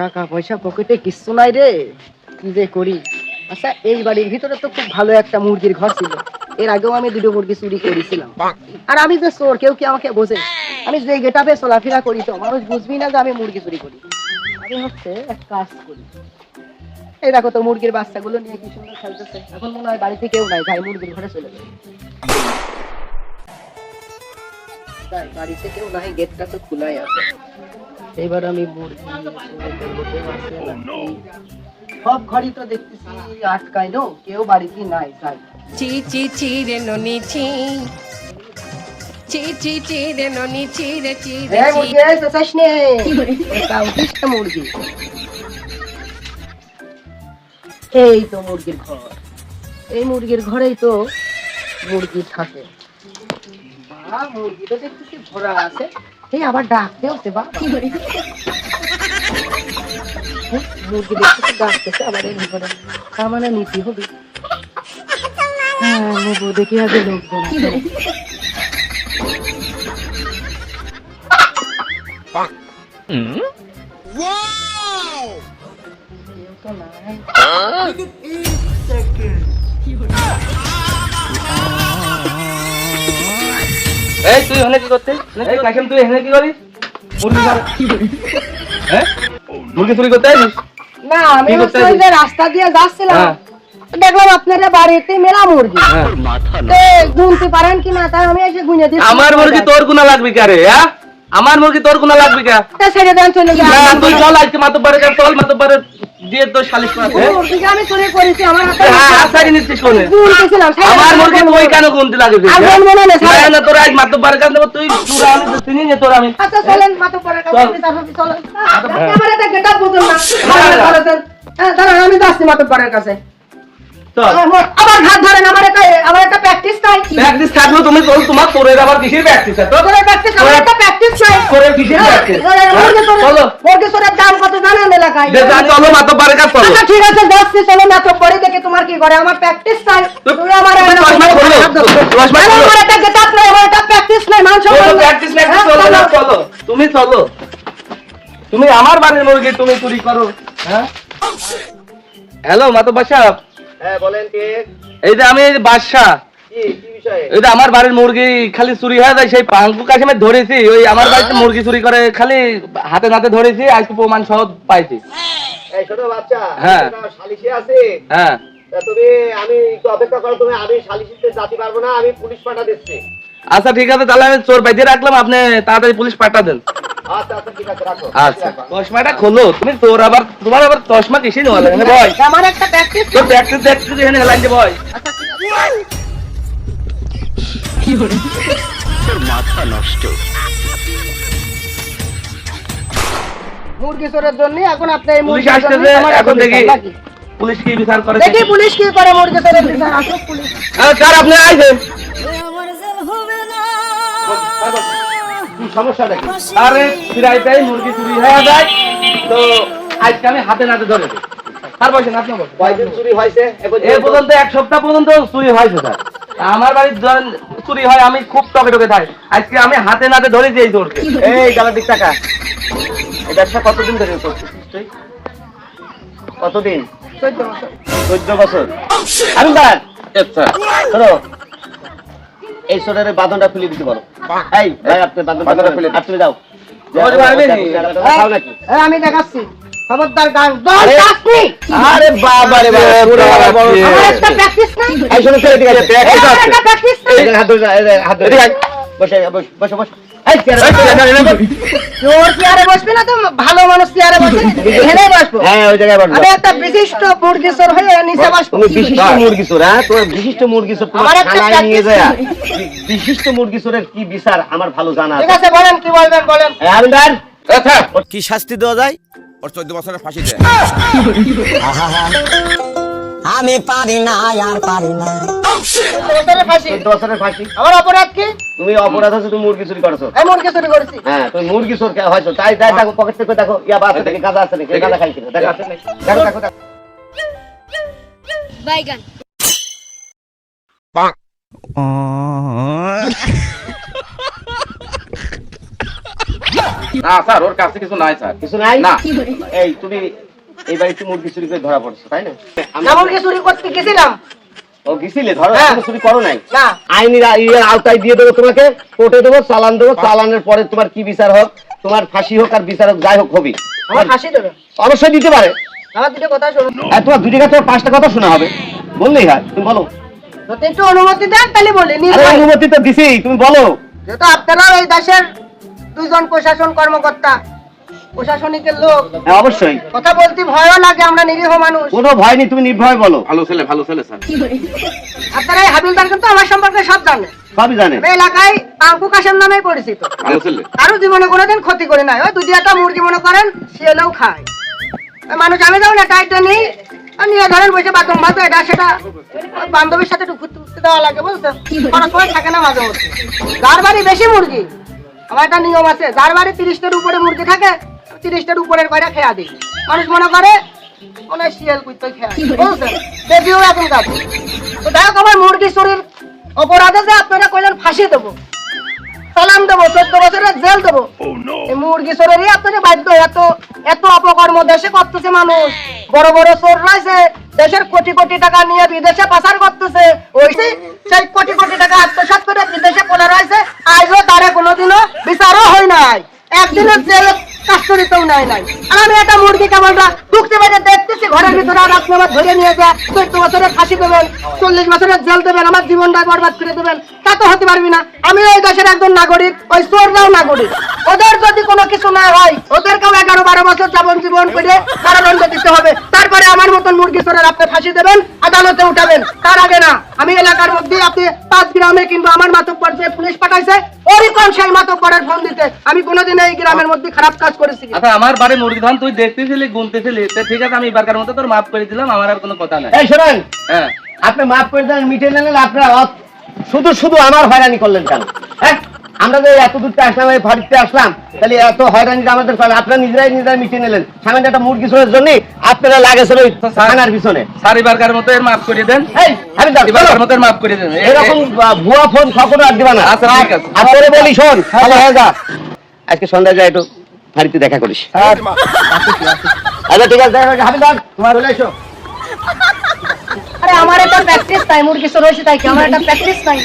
টাকা পয়সা পকেটে কিচ্ছু নাই রে। কি যে করি? আচ্ছা এই বাড়ির ভিতরে তো খুব ভালো একটা মুরগির ঘর ছিল। এর আগেও আমি দুটো মুরগি চুরি করেছিলাম। আর আমি যে চোর কেউ কি আমাকে বোঝে? আমি যে গেটাপে চলাফেরা করি তো মানুষ বুঝবি না যে আমি মুরগি চুরি করি। আমি হচ্ছে এক কাজ করি। এই দেখো তো মুরগির বাচ্চাগুলো নিয়ে কি সুন্দর খেলতেছে। এখন মনে হয় বাড়িতে কেউ নাই যাই মুরগির ঘরে চলে যাই, বাড়িতে কেউ নাই গেটটা তো খোলাই আছে। এবার আমি সব ঘরই তো দেখতেছি আটকাই নো? কেউ বাড়িতে নাই যাই চি চি চি রে ননি চি। চি চি চি রে ননি চি রে চি রে মুরগি এই তো চাস নে। মুরগি। এই তো মুরগির ঘর। এই মুরগির ঘরেই তো মুরগি থাকে। মুরগি তো দেখতেছি ভরা আছে। এই আবার ডাকতে হচ্ছে বা। মুরগি দেখতেছি ডাকতেছে আবার এই ঘরে তার মানে নিতে হবে। হ্যাঁ নেব দেখি আগে লোকজন আছে। এই তুই এখানে কি করতে এই কাকিম তুই এখানে কি করিস? মুরগি চুরি- হ্যাঁ? মুরগি চুরি করতে আসিস? না আমি যে রাস্তা দিয়ে যাচ্ছিলাম। হ্যাঁ। দেখলাম আপনারা বাড়িতে মেলা মুরগি। হ্যাঁ। গুনতে পারেন কি না তাই আমি এসে গুনে দিচ্ছি। আমার মুরগি তোর গুণা লাগবে কে রে হ্যাঁ? আমার মুরগি তোর গুণা লাগবে কে? তা ছেড়ে দেন চলে না যান তুই চল আজকে মাতব্বারে কাছে চল মাতব্বারে। দিয়ে তো সালিশ করাতে আমি চুরি করেছি আমার হাতে হ্যাঁ নিচ্ছিস কোনে আমার মুরগি তুই কেন গুনতে লাগে তুই, না, তোর আজ তুই পুরো আমি তো চিনি না তোর আমি। আচ্ছা চলেন পরে। চলেন। হ্যাঁ। আমার বুঝুন না। হ্যাঁ। ধরেছেন। দাঁড়ান আমি যাচ্ছি মাথা পরের কাছে। আমার হাত ধরেন আমার একটা আমার একটা প্র্যাকটিস চাই প্র্যাকটিস থাকল তুমি তোমার তোরের আবার কিসের প্র্যাকটিস তো তোর একটা প্র্যাকটিস কিসের প্র্যাকটিস মুরগি চোরের- চলো। মুরগি দাম কত জানেন এলাকায়? দে, যা, চলো মাতব্বারে কাছে আচ্ছা ঠিক আছে যাচ্ছি চলো না পরে দেখে তোমার কি করে আমার প্র্যাকটিস চাই তুমি আমার চশমা খোলো, চশমা খোলো। আমার একটা গেটআপ নাই আমার একটা প্র্যাকটিস নাই মানুষ চলো প্র্যাকটিস প্র্যাকটিস চলো না চলো। তুমি চলো। তুমি আমার বাড়ির মুরগি তুমি চুরি করো। হ্যাঁ? হ্যালো মাতব্বার সাহেব। হ্যাঁ বলেন কে? এই যে আমি বাদশা কি এই আমার বাড়ির মুরগি খালি চুরি হয়ে যায় সেই পাঙ্কু কাশিমে ধরেছি ওই আমার বাড়িতে মুরগি চুরি করে খালি হাতে নাতে ধরেছি আজকে প্রমাণ সহ পাইছি। এই ছোট বাচ্চা হ্যাঁ। আছে? হ্যাঁ। তুমি আমি একটু অপেক্ষা করো তুমি আমি সালিশিতে যেতে পারব না আমি পুলিশ পাঠা দিচ্ছি। আচ্ছা ঠিক আছে তাহলে আমি চোর বাইতে রাখলাম আপনি তাড়াতাড়ি পুলিশ পাঠা দেন। আচ্ছা আচ্ছা ঠিক আছে রাখো। আচ্ছা। চশমাটা খোলো তুমি তোর আবার তোমার আবার চশমা কিসে নেওয়া লাগে? আমার একটা প্র্যাকটিস এখানে হেলান যে বয় মুরগি চোরের জন্য এখন আপনি এই পুলিশ আসতেছে এখন দেখি। পুলিশ কি বিচার করে দেখি পুলিশ কি করে মুরগি চোরের বিচার। আসুক পুলিশ হ্যাঁ, স্যার আপনি আইছেন সমস্যাটা কি? আরে ফিরাইতেই মুরগি চুরি হয়ে যায়। তো আজকে আমি হাতে নাতে ধরে আপনি কয়দিন চুরি হয়েছে? এ পর্যন্ত এক সপ্তাহ পর্যন্ত চুরি হয়েছে স্যার। আমার বাড়ির ধরেন চুরি হয় আমি খুব টকে টকে থাকি। আজকে আমি হাতে নাতে ধরেছি এই চোরকে এই গালার দিক টাকা। এই ব্যবসা কতদিন ধরে করছিস তুই? কতদিন? চোদ্দ বছর। চোদ্দ বছর আমি দাঁড়ান আচ্ছা শোনো। এই সোনার বাঁধনটা খুলে দিতে পারো এই ভাই আপনি বাঁধনটা খুলে তুমি যাও। আমি দেখাচ্ছি। খবরদার গান আরে- বাবা রে বাবা একটা প্র্যাকটিস এই শোনো ঠিক আছে হাত ধরে হাত ধরে। বসে বসে বসে কি শাস্তি দেওয়া যায়? ওর চোদ্দ বছরের ফাঁসি দেয়। আমি পারি না আর পারি না। বছরের ফাঁসি। চোদ্দ ফাঁসি। আমার অপরাধ কি? তুমি অপরাধ হচ্ছে তুমি মুরগি চুরি করছ। আমি মুরগি চুরি করেছি। হ্যাঁ তুমি মুরগি চোর হয়েছো তাই তাই দেখো পকেট থেকে দেখো ইয়াবা আছে নাকি গাঁজা আছে নাকি? গাঁজা খাই দেখো আছে নাকি? দেখো দেখো দেখো। ও না স্যার ওর কাছে কিছু নাই স্যার। কিছু নাই? না। এই তুমি এই বাড়িতে মুরগি চুরি করে ধরা পড়ছো তাই না? না মুরগি চুরি করতে গেছিলাম। ও গেছিলে? ধরো হ্যাঁ। চুরি করো নাই? না। আইনের আওতায় দিয়ে দেবো তোমাকে কোর্টে দেবো চালান দেবো চালানের পরে তোমার কি বিচার হোক তোমার ফাঁসি হোক আর যাই হোক হবি। আমার ফাঁসি দেবে। অবশ্যই দিতে পারে। আমার দুটো কথা তোমার দুটি কথা পাঁচটা কথা শোনা হবে। বললেই হয় তুমি বলো। একটু অনুমতি দেন তাহলে বলি। অনুমতি তো দিছি তুমি বলো। যেহেতু আপনারা এই দেশের দুজন প্রশাসন কর্মকর্তা প্রশাসনিকের লোক। হ্যাঁ অবশ্যই। কথা বলতে ভয়ও লাগে আমরা নিরীহ মানুষ। কোনো ভয় নেই তুমি নির্ভয় বলো। ভালো ছেলে ভালো ছেলে স্যার। আপনারা এই হাবিলদার কিন্তু আমার সম্পর্কে সব জানে সবই জানে আমি এলাকায় আঙ্কু কাশেম নামে পরিচিত। ভালো ছেলে। কারও জীবনে কোনোদিন ক্ষতি করে নাই। ওই দুটি একটা মুরগি মনে করেন শিয়ালেও খায়। মানুষ আমি যাও না টাইটটা নেই। নিয়ে ধরেন বসে বাথরুম ভাত এটা সেটা। ওই বান্ধবীর সাথে একটু ঘুরতে ঘুরতে দেওয়া লাগে বুঝছেন কোনো সময় থাকে না মাঝে মধ্যে। যার বাড়ি বেশি মুরগি। আমার একটা নিয়ম আছে যার বাড়ি তিরিশটার উপরে মুরগি থাকে তিরিশটার উপরের কয়টা খেয়া দিই? মানুষ মনে করে মনে হয় শিয়াল কুইতে খেয়া বুঝছেন? দেখিও এখন কাজ। তো যাই হোক আমার মুরগি শরীর অপরাধে যে আপনারা কইলেন ফাঁসি দেবো সালাম দেবো চোদ্দ বছরের জেল দেবো মুরগি চোরেরই বাধ্য এত এত অপকর্ম দেশে করতেছে মানুষ। বড় বড় চোর রয়েছে দেশের কোটি কোটি টাকা নিয়ে বিদেশে পাচার করতেছে। ওই সেই কোটি কোটি টাকা আত্মসাৎ করে বিদেশে পড়ে রয়েছে। আজও তারা কোনোদিনও বিচারও হয় নাই। একদিনের জেল নাই। আমি একটা মুরগি ঢুকতে পারে, দেখতেছি ঘরের ভিতরে আর আপনি আমার ধরে নিয়ে যা চোদ্দ বছরের ফাঁসি দেবেন, চল্লিশ বছরের জেল দেবেন, আমার জীবনটা বরবাদ করে দেবেন। তা তো হতে পারবি না। আমি এই দেশের একজন নাগরিক, ওই চোররাও নাগরিক। ওদের যদি কোনো কিছু না হয়, ওদেরকেও বছর যাবন জীবন করে কারাদণ্ড দিতে হবে। তারপরে আমার মতন মুরগি চোরের আপনি ফাঁসি দেবেন আদালতে উঠাবেন। তার আগে না আমি এলাকার মধ্যে আপনি পাঁচ গ্রামে কিংবা আমার মাতব্বর যে পুলিশ পাঠাইছে ওরই কোন সেই মাতব্বরের ফোন দিতে। আমি কোনোদিন এই গ্রামের মধ্যে খারাপ কাজ করেছি। আচ্ছা আমার বাড়ি মুরগি ধান তুই দেখতেছিলি গুনতেছিলি ঠিক আছে আমি এবারকার মতো তোর মাফ করে দিলাম আমার আর কোনো কথা নাই। এই শোনেন হ্যাঁ। আপনি মাফ করে দেন মিটে নিলেন আপনারা শুধু শুধু আমার হয়রানি করলেন কেন? হ্যাঁ? আমরা যে এত দূরটা আসলাম এই বাড়িতে আসলাম তাহলে এত হয়রানি আমাদের আপনারা নিজেরাই নিজেরাই মিটিয়ে নিলেন। সামান্য একটা মুরগি চোরের জন্য আপনারা লাগেছেন ওই থানার পিছনে। স্যার মতো এর মাফ করে দেন? এই আমি যাব, এবারকার চলো। মতো মাফ করে দেন? এরকম ভুয়া ফোন কখনো আর দিবা না। আচ্ছা, আছে। বলি শোন হয়ে আজকে সন্ধ্যায় যাই একটু বাড়িতে দেখা করিস। আচ্ছা ঠিক আছে দেখা করছি। তোমার চলে এসো। আরে আমার একটা প্র্যাকটিস তাই মুরগি হয়েছে তাই কি? আমার একটা প্র্যাকটিস তাই